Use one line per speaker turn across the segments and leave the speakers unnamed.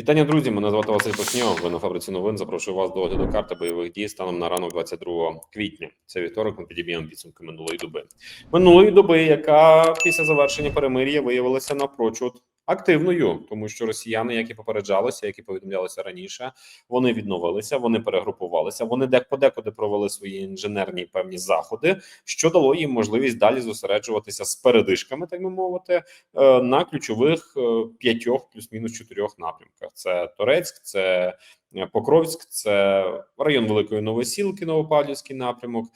Вітання, друзі. Мене звати Василь Пасньов. Ви на фабриці новин. Запрошую вас до огляду карти бойових дій станом на ранок 22 квітня. Це вівторок. Ми підіб'ємо підсумки минулої доби. Минулої доби, яка після завершення перемир'я виявилася напрочуд активною, тому що росіяни, як і попереджалися, як і повідомлялося раніше, вони відновилися, вони перегрупувалися. Вони дек подекуди провели свої інженерні певні заходи, що дало їм можливість далі зосереджуватися з передишками, так би мовити, е, на ключових е, п'ятьох плюс-мінус чотирьох напрямках: це Торецьк, це е, Покровськ, це район Великої Новосілки, Новопавлівський напрямок,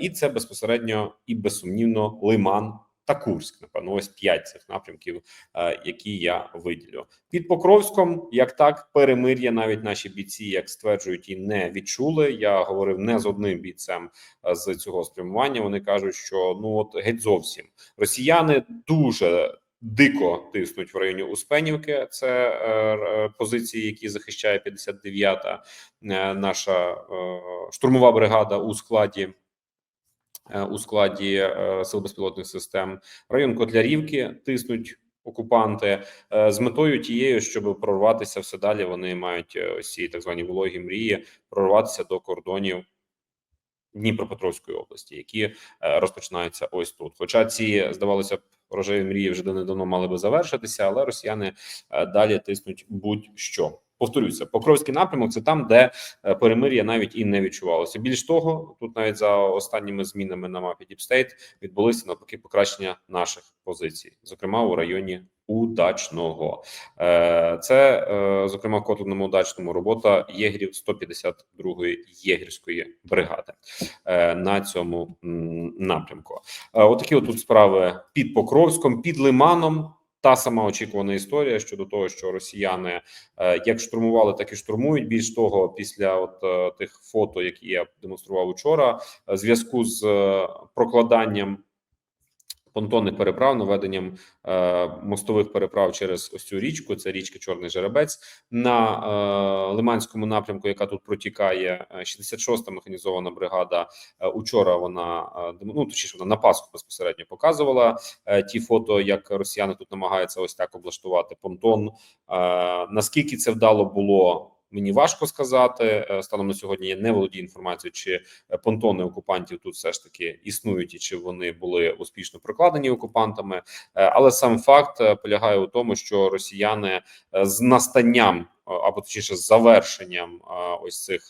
і це безпосередньо і безсумнівно Лиман. Та Курськ, напевно, ось п'ять цих напрямків, е, які я виділю під Покровськом. Як так перемир'я, навіть наші бійці, як стверджують, і не відчули. Я говорив не з одним бійцем е, з цього спрямування. Вони кажуть, що ну от геть зовсім росіяни дуже дико тиснуть в районі Успенівки. Це е, е, позиції, які захищає 59-та е, наша е, штурмова бригада у складі. Е, У складі е, сил безпілотних систем район Котлярівки тиснуть окупанти е, з метою тією, щоб прорватися все далі. Вони мають ось ці так звані вологі мрії прорватися до кордонів Дніпропетровської області, які розпочинаються ось тут. Хоча ці здавалося б, рожеві мрії вже давно мали би завершитися, але росіяни далі тиснуть будь-що. Повторюся, Покровський напрямок це там, де е, перемир'я навіть і не відчувалося. Більш того, тут навіть за останніми змінами на мапі State відбулися навпаки покращення наших позицій, зокрема у районі удачного. Е, Це е, зокрема в Котлиному удачному робота єгрів 152-ї єгерської бригади на цьому напрямку. Отакі от тут справи під Покровськом, під Лиманом. Та сама очікувана історія щодо того, що росіяни е, як штурмували, так і штурмують. Більш того, після от е, тих фото, які я демонстрував учора, е, зв'язку з прокладанням понтонних переправ, наведенням е, мостових переправ через ось цю річку. Це річка Чорний Жеребець на е, Лиманському напрямку, яка тут протікає. е, 66-та механізована бригада. Е, учора вона е, ну, точніше, вона на Пасху безпосередньо показувала е, ті фото, як росіяни тут намагаються ось так облаштувати понтон. Е, наскільки це вдало було? Мені важко сказати Е, станом на сьогодні. Я не володію інформацією, чи е, понтони окупантів тут все ж таки існують, і чи вони були успішно прокладені окупантами. Е, Але сам факт полягає у тому, що росіяни з настанням або точніше з завершенням ось цих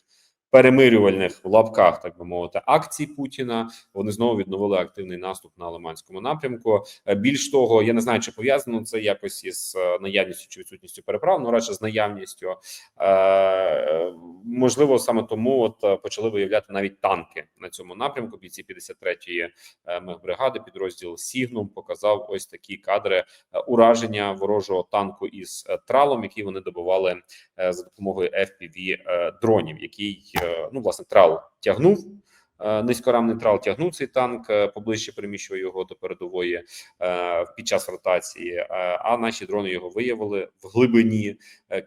перемирювальних в лапках, так би мовити, акцій Путіна. Вони знову відновили активний наступ на Лиманському напрямку. Е, Більш того, я не знаю, чи пов'язано це якось із е, наявністю чи відсутністю переправ, ну радше з наявністю. Е, Можливо, саме тому от почали виявляти навіть танки на цьому напрямку. Бійці 53-ї е, мехбригади, підрозділ Сігнум показав ось такі кадри ураження ворожого танку із тралом, який вони добували за допомогою FPV дронів, який ну власне трал тягнув. е, Низькорамний трал тягнув цей танк е, поближче приміщував його до передової е, під час ротації. е, А наші дрони його виявили в глибині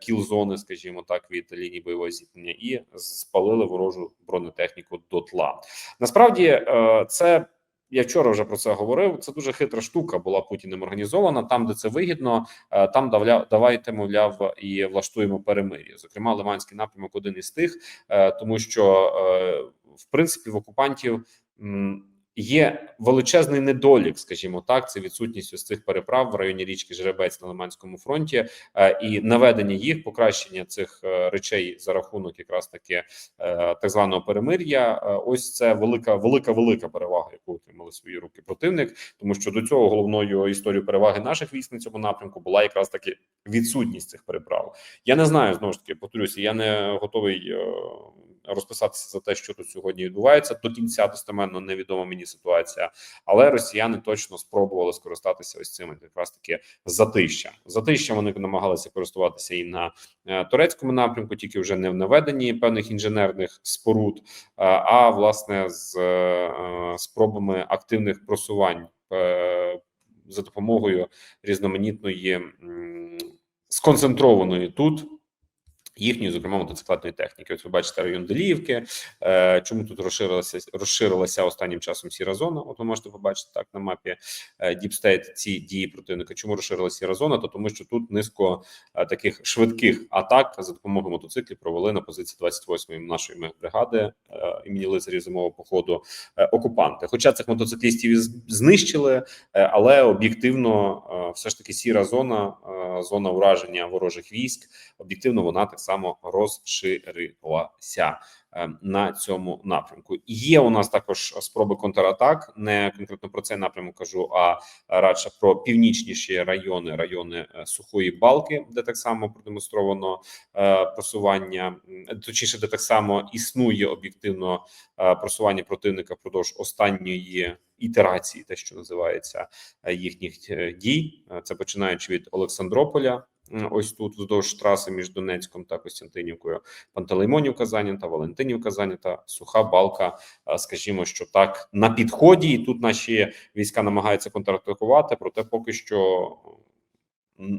кілзони, скажімо так, від лінії бойового зіткнення, і спалили ворожу бронетехніку до тла. Насправді, е, це я вчора вже про це говорив. Це дуже хитра штука була Путіним організована. Там, де це вигідно, е, там давайте, мовляв, і влаштуємо перемир'я. Зокрема, Лиманський напрямок один із тих, е, тому що е, в принципі в окупантів. Є величезний недолік, скажімо так, це відсутність ось цих переправ в районі річки Жеребець на Лиманському фронті, е, і наведення їх, покращення цих е, речей за рахунок якраз таки е, так званого перемир'я. Ось це велика, велика, велика перевага, яку отримали свої руки противник, тому що до цього головною історією переваги наших військ на цьому напрямку була якраз таки відсутність цих переправ. Я не знаю знову ж таки, повторюся, я не готовий. Розписатися за те, що тут сьогодні відбувається до кінця достеменно невідома мені ситуація, але росіяни точно спробували скористатися ось цим якраз таки затищем. Затищем вони намагалися користуватися і на е, турецькому напрямку, тільки вже не в наведенні певних інженерних споруд, е, а власне з е, спробами активних просувань за допомогою різноманітної сконцентрованої тут Їхньої, зокрема, мотоциклетної техніки. Ось ви бачите район Деліївки. Е, Чому тут розширилася розширилася останнім часом сіра зона? От ви можете побачити так на мапі Deep ці дії противника. Чому розширилася сіра зона? То тому, що тут низко е, таких швидких атак за допомогою мотоциклів провели на позиції 28-ї нашої бригади е, імені лицарів зимового походу е, окупанти. Хоча цих мотоциклістів знищили, але об'єктивно все ж таки сіра зона, зона ураження ворожих військ об'єктивно вона так само розширилася е, на цьому напрямку. Є у нас також спроби контратак. Не конкретно про цей напрямок кажу, а радше про північніші райони, райони е, сухої балки, де так само продемонстровано е, просування, точніше, де так само існує об'єктивно е, просування противника впродовж останньої ітерації, те, що називається їхніх дій. Це починаючи від Олександрополя. Ось тут вздовж траси між Донецьком та Костянтинівкою, Пантелеймонівка зайнята, Валентинівка зайнята, суха балка, скажімо, що так на підході. І тут наші війська намагаються контратакувати, проте поки що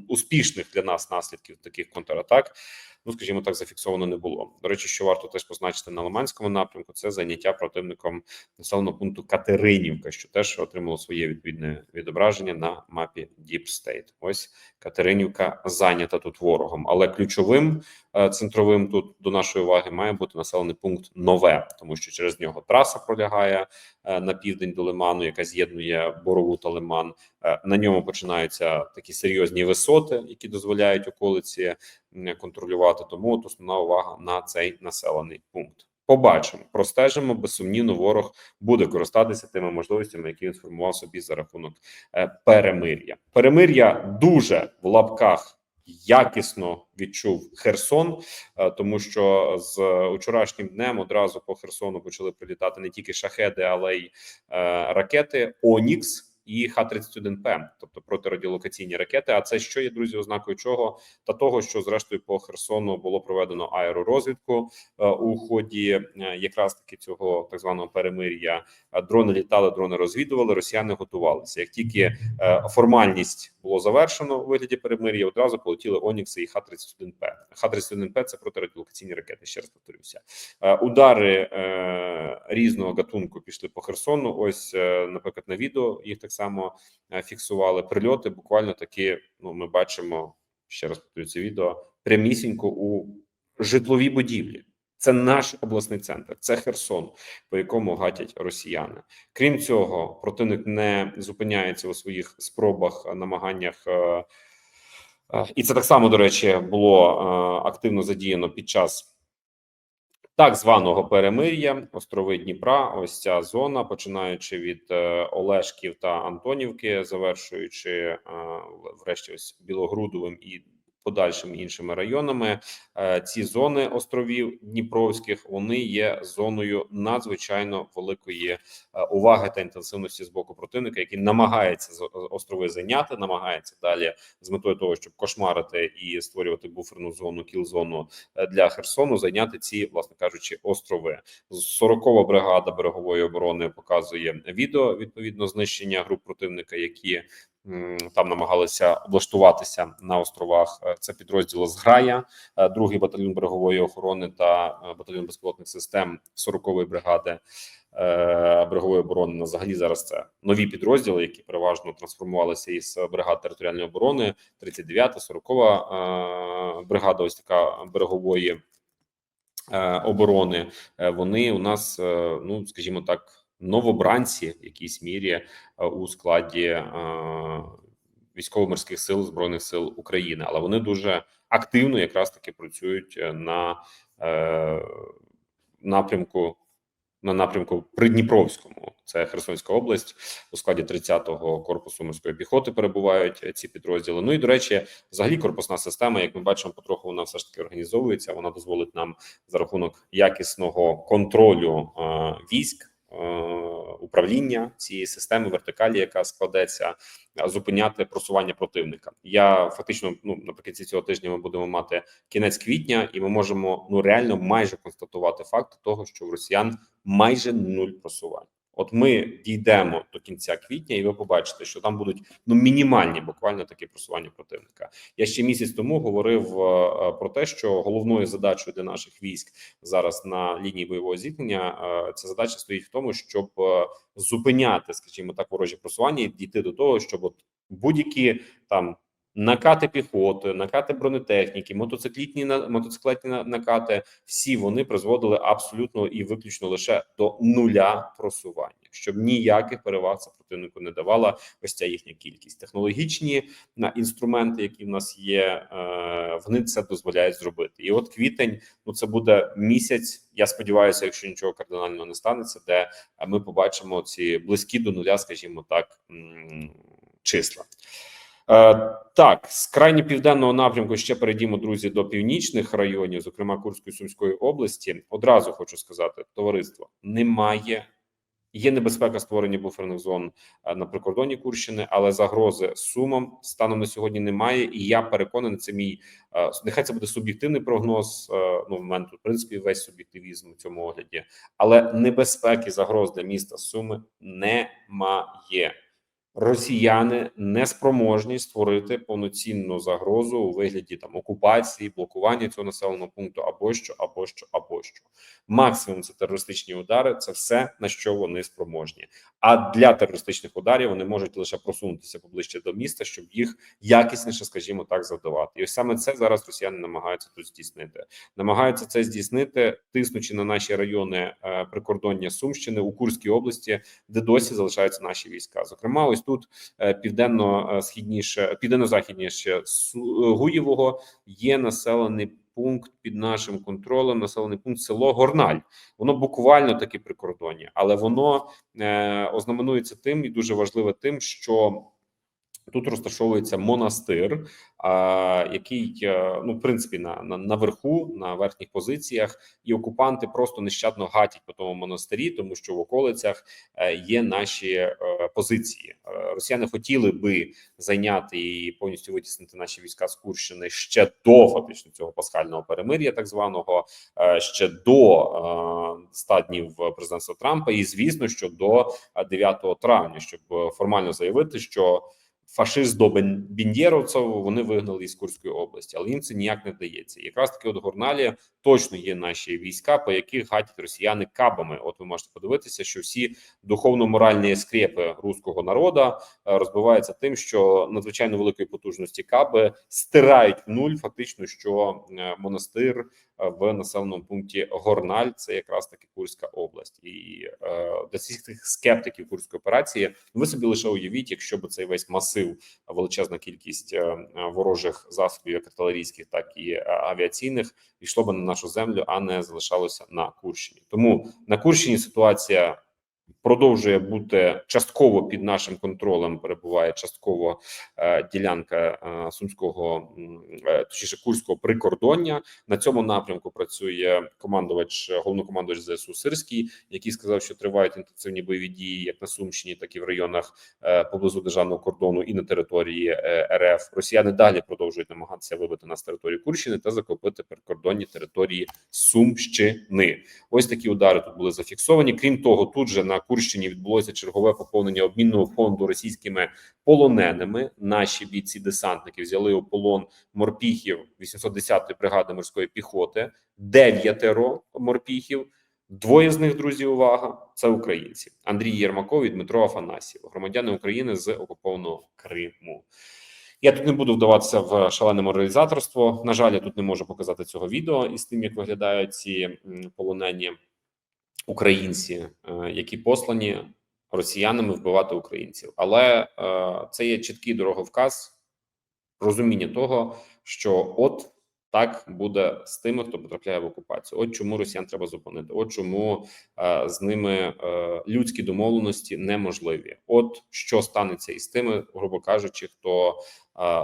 успішних для нас наслідків таких контратак, ну скажімо так, зафіксовано не було. До речі, що варто теж позначити на Лиманському напрямку, це заняття противником населеного пункту Катеринівка, що теж отримало своє відповідне відображення на мапі Deep State. Ось Катеринівка зайнята тут ворогом, але ключовим е, центровим тут до нашої уваги має бути населений пункт нове, тому що через нього траса пролягає на південь до Лиману, яка з'єднує Борову та Лиман. Е, На ньому починаються такі серйозні висоти, які дозволяють околиці контролювати. Тому от основна увага на цей населений пункт. Побачимо, простежимо. Безсумнівно, ворог буде користатися тими можливостями, які він сформував собі за рахунок е, перемир'я. Перемир'я дуже в лапках якісно відчув Херсон, е, тому що з вчорашнім днем одразу по Херсону почали прилітати не тільки шахеди, але й е, ракети Онікс. І Х-31П, тобто протирадіолокаційні ракети. А це що є друзі, ознакою чого та того, що зрештою по Херсону було проведено аеророзвідку е, у ході е, якраз таки цього так званого перемир'я. Е, Дрони літали, дрони розвідували. Росіяни готувалися. Як тільки формальність було завершено у вигляді перемир'я, одразу полетіли Онікси і Х-31П. Х-31П – це протирадіолокаційні ракети. Ще раз повторюся. Удари різного гатунку пішли по Херсону. Ось, наприклад, на відео їх так само е, фіксували. Прильоти буквально такі. Ну, ми бачимо ще раз повторю це відео прямісінько у житловій будівлі. Це наш обласний центр, це Херсон, по якому гатять росіяни. Крім цього, противник не зупиняється у своїх спробах, е, намаганнях. е, І це так само, до речі, було активно задіяно під час так званого перемир'я, острови Дніпра. Ось ця зона, починаючи від е, Олешків та Антонівки, завершуючи е, врешті ось Білогрудовим і подальшими іншими районами. Е, ці зони островів Дніпровських вони є зоною надзвичайно великої е, уваги та інтенсивності з боку противника, який намагається з- острови зайняти, намагається далі з метою того, щоб кошмарити і створювати буферну зону, кіл-зону е, для Херсону, зайняти ці, власне кажучи, острови. 40-ва бригада берегової оборони показує відео відповідно знищення груп противника, які там намагалися облаштуватися на островах. Е, Це підрозділ зграя, е, другий батальйон берегової охорони та е, батальйон безпілотних систем 40-ї бригади берегової оборони. Взагалі зараз це нові підрозділи, які переважно трансформувалися із бригад територіальної оборони. 39-та, 40-ва е, бригада, ось така берегової оборони. Вони у нас, ну скажімо так, новобранці в якійсь мірі е, у складі е, військово-морських сил збройних сил України, але вони дуже активно якраз таки працюють е, на напрямку. На напрямку Придніпровському, це Херсонська область, у складі 30-го корпусу морської піхоти перебувають ці підрозділи. Ну і до речі, взагалі корпусна система, як ми бачимо, потроху вона все ж таки організовується. Вона дозволить нам за рахунок якісного контролю е, військ. Е, Управління цієї системи вертикалі, яка складеться, е, зупиняти просування противника. Я фактично, ну наприкінці цього тижня, ми будемо мати кінець квітня, і ми можемо ну реально майже констатувати факт того, що в росіян майже нуль просувань. От ми дійдемо до кінця квітня, і ви побачите, що там будуть ну мінімальні буквально такі просування противника. Я ще місяць тому говорив е, про те, що головною задачою для наших військ зараз на лінії бойового зіткнення е, ця задача стоїть в тому, щоб е, зупиняти, скажімо так, ворожі просування і дійти до того, щоб от будь-які там накати піхоти, накати бронетехніки, мотоциклітні мотоциклетні накати, всі вони призводили абсолютно і виключно лише до нуля просування, щоб ніяких переваг це противнику не давала ось ця їхня кількість. Технологічні інструменти, які в нас є, е, вони це дозволяють зробити. І от квітень, ну це буде місяць. Я сподіваюся, якщо нічого кардинального не станеться, де е, ми побачимо ці близькі до нуля, скажімо так, числа. Е, так, з крайні південного напрямку ще перейдімо, друзі, до північних районів, зокрема Курської Сумської області. Одразу хочу сказати, товариство немає. Є небезпека створення буферних зон е, на прикордонні Курщини, але загрози сумам станом на сьогодні немає. І я переконаний, це мій е, нехай це буде суб'єктивний прогноз. Ну, в мене тут в принципі весь суб'єктивізм у цьому огляді, але небезпеки загроз для міста Суми немає. Росіяни не спроможні створити повноцінну загрозу у вигляді там окупації, блокування цього населеного пункту або що, або що, або що. Максимум це терористичні удари. Це все на що вони спроможні. А для терористичних ударів вони можуть лише просунутися поближче до міста, щоб їх якісніше, скажімо так, завдавати. І ось саме це зараз росіяни намагаються тут здійснити. Намагаються це здійснити, тиснучи на наші райони е, прикордоння Сумщини у Курській області, де досі залишаються наші війська. Зокрема, ось тут е, південно східніше, південно-західніше е, Гуєвого є населений пункт під нашим контролем. Населений пункт село Горналь. Воно буквально таки прикордоння, але воно е, ознаменується тим і дуже важливе тим, що тут розташовується монастир, який е, ну в принципі на, на наверху, на верхніх позиціях, і окупанти просто нещадно гатять по тому монастирі, тому що в околицях е, є наші е, позиції. Росіяни хотіли би зайняти і повністю витіснити наші війська з Курщини ще до фактично цього пасхального перемир'я, так званого ще до 100 днів президентства Трампа, і звісно, що до е, 9 травня, щоб формально заявити, що фашист до Бен- Бендєровців вони вигнали із Курської області, але їм це ніяк не вдається. Якраз таки, от в Горналі точно є наші війська, по яких гатять росіяни кабами. От ви можете подивитися, що всі духовно-моральні скрепи руського народу е, розбиваються тим, що надзвичайно великої потужності каби стирають в нуль, фактично, що е, монастир в населеному пункті Горналь це якраз таки Курська область, і е, для всіх тих скептиків курської операції ви собі лише уявіть, якщо б цей весь масив, величезна кількість е, е, ворожих засобів, як артилерійських, так і е, авіаційних, йшло би на нашу землю, а не залишалося на Курщині. Тому на Курщині ситуація. Продовжує бути частково під нашим контролем. Перебуває частково е, ділянка е, сумського, е, точніше курського прикордоння. На цьому напрямку працює командувач, головнокомандувач ЗСУ Сирський, який сказав, що тривають інтенсивні бойові дії як на Сумщині, так і в районах поблизу державного кордону і на території РФ. Росіяни далі продовжують намагатися вибити нас з території Курщини та захопити прикордонні території Сумщини. Ось такі удари тут були зафіксовані. Крім того, тут же на Курщині відбулося чергове поповнення обмінного фонду російськими полоненими. Наші бійці-десантники взяли у полон морпіхів 810-ї бригади морської піхоти, дев'ятеро морпіхів. Двоє з них, друзі, увага, це українці: Андрій Єрмаков і Дмитро Афанасів, громадяни України з окупованого Криму. Я тут не буду вдаватися в шалене моралізаторство. На жаль, я тут не можу показати цього відео із тим, як виглядають ці полонені українці, е, які послані росіянами вбивати українців. Але е, це є чіткий дороговказ розуміння того, що от так буде з тими, хто потрапляє в окупацію. От чому росіян треба зупинити. От чому е, з ними е, людські домовленості неможливі. От що станеться із тими, грубо кажучи, хто е,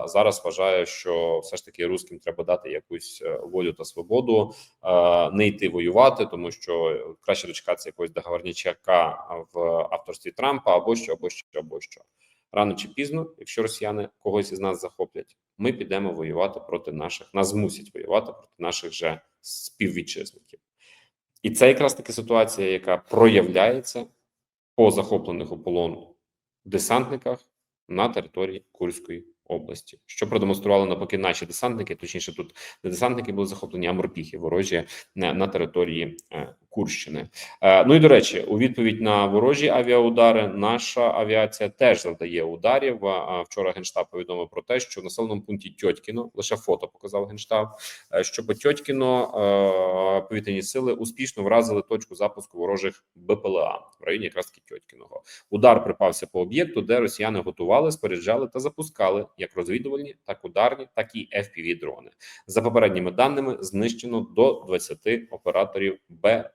зараз вважає, що все ж таки русським треба дати якусь е, волю та свободу, е, не йти воювати, тому що краще дочекатися якогось договорнячака в авторстві Трампа або що, або що, або що. Рано чи пізно, якщо росіяни когось із нас захоплять, ми підемо воювати проти наших, нас змусять воювати проти наших же співвітчизників. І це якраз таки ситуація, яка проявляється по захоплених у полон десантниках на території Курської області, що продемонстрували навпаки наші десантники. Точніше, тут не десантники були захоплені, а морпіхи ворожі на, на території е, Курщини. Е, ну і до речі, у відповідь на ворожі авіаудари, наша авіація теж завдає ударів. Вчора генштаб повідомив про те, що в населеному пункті Тьотькіно лише фото показав генштаб, е, що по Тьотькіно е, повітряні сили успішно вразили точку запуску ворожих БПЛА в районі якраз таки Тьотькіного. Удар припався по об'єкту, де росіяни готували, споряджали та запускали як розвідувальні, так ударні, так і fpv дрони. За попередніми даними, знищено до 20 операторів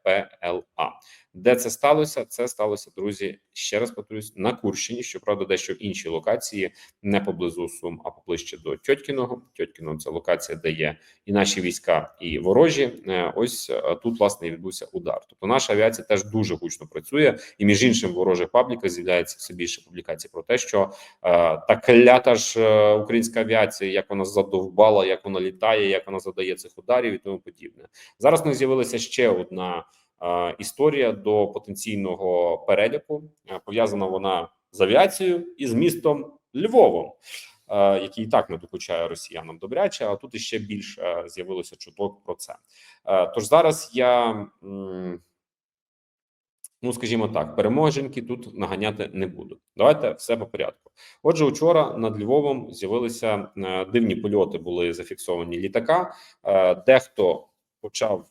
БПЛА. Де це сталося? Це сталося, друзі. Ще раз повторюсь, на Курщині. Щоправда, дещо в іншій локації, не поблизу Сум, а поближче до Тьоткіного. Тьоткіно це локація, де є і наші війська, і ворожі. Е, Ось е, тут власне і відбувся удар. Тобто наша авіація теж дуже гучно працює, і між іншим ворожих пабліках з'являється все більше публікацій про те, що е, та клята ж е, українська авіація, як вона задовбала, як вона літає, як вона задає цих ударів і тому подібне. Зараз них з'явилася ще одна історія до потенційного переляку. Е, Пов'язана вона з авіацією і з містом Львовом, е, який і так не докучає росіянам добряче. А тут іще більш е, з'явилося чуток про це. Е, Тож зараз я. Ну, скажімо так, переможеньки тут наганяти не буду. Давайте все по порядку. Отже, учора над Львовом з'явилися е, дивні польоти, були зафіксовані літака. Е, Дехто почав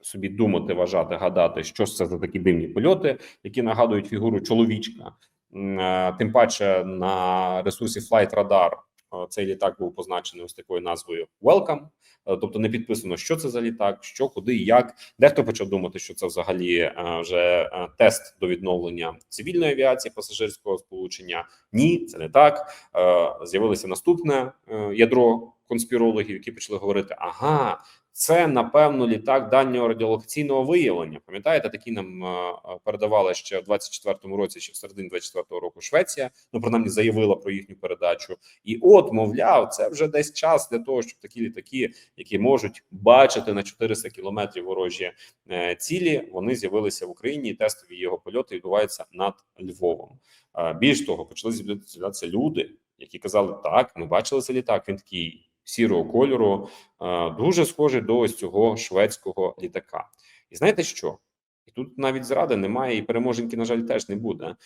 собі думати, вважати, гадати, що це за такі дивні польоти, які нагадують фігуру чоловічка. Е, Тим паче на ресурсі Flight Radar е, цей літак був позначений ось такою назвою Welcome. Е, Тобто не підписано, що це за літак, що, куди, як. Дехто почав думати, що це взагалі вже тест до відновлення цивільної авіації пасажирського сполучення. Ні, це не так. З'явилося наступне ядро конспірологів, які почали говорити: ага, це напевно літак дальнього радіолокаційного виявлення. Пам'ятаєте, такі нам е, е, передавали ще в 24-му році, чи в середині 24-го року Швеція. Ну принаймні заявила про їхню передачу. І от, мовляв, це вже десь час для того, щоб такі літаки, які можуть бачити на 400 кілометрів ворожі е, цілі, вони з'явилися в Україні. і Тестові його польоти відбуваються над Львовом. Більш того, почали з'являтися люди, які казали: так, ми бачили цей літак. Він такий сірого кольору, е, дуже схожий до ось цього шведського літака. І знаєте що? І тут навіть зради немає, і переможеньки, на жаль, теж не буде.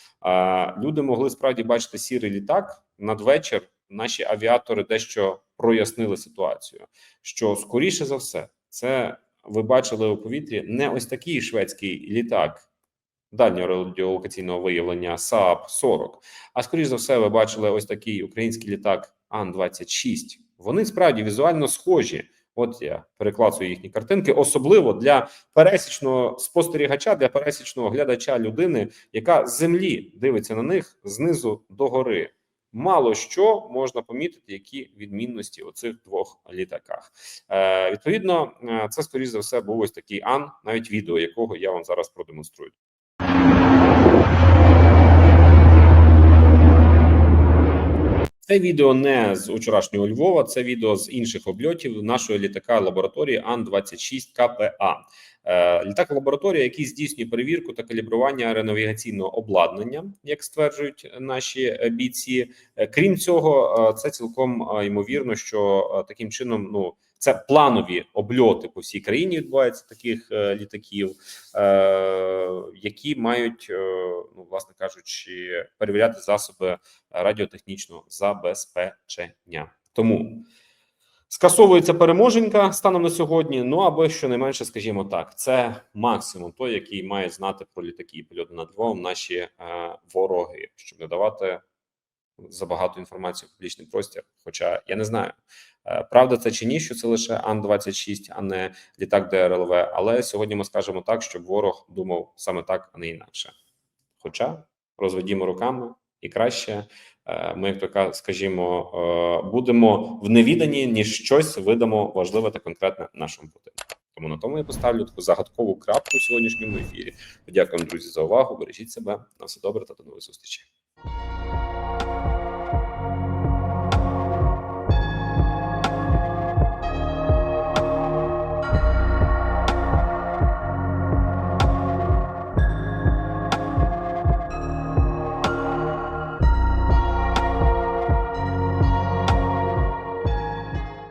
Люди могли справді бачити сірий літак надвечір. Наші авіатори дещо прояснили ситуацію. Що скоріше за все, це ви бачили у повітрі не ось такий шведський літак дальнього радіолокаційного виявлення СААП 40 А скоріш за все, ви бачили ось такий український літак Ан-26. Вони справді візуально схожі. От я переклацую їхні картинки, особливо для пересічного спостерігача, для пересічного глядача людини, яка з землі дивиться на них знизу до гори. Мало що можна помітити, які відмінності у цих двох літаках. Е, відповідно, е, це скоріш за все був ось такий ан, навіть відео якого я вам зараз продемонструю. Це відео не з вчорашнього Львова, це відео з інших обльотів нашої літака лабораторії Ан-26 КПА. Е, Літак лабораторія, який здійснює перевірку та калібрування ренавігаційного обладнання, як стверджують наші е, бійці. Е, Крім цього, це цілком ймовірно, що таким чином ну. Це планові обльоти по всій країні відбуваються таких е, літаків, е, які мають, е, ну власне кажучи, перевіряти засоби радіотехнічного забезпечення. Тому скасовується переможенька станом на сьогодні. Ну або щонайменше, скажімо так, це максимум той, який має знати про літаки і польоти над Львовом наші е, вороги, щоб не давати забагато інформації в публічний простір. Хоча я не знаю, правда це чи ні, що це лише Ан-26, а не літак ДРЛВ. Але сьогодні ми скажемо так, щоб ворог думав саме так, а не інакше. Хоча розведімо руками і краще. е, Ми, як то ка- скажімо, е, будемо в невіданні, ніж щось видамо важливе та конкретне нашому противнику. Тому на тому я поставлю таку загадкову крапку в сьогоднішньому ефірі. Дякую, друзі, за увагу. Бережіть себе на все добре та до нових зустрічей.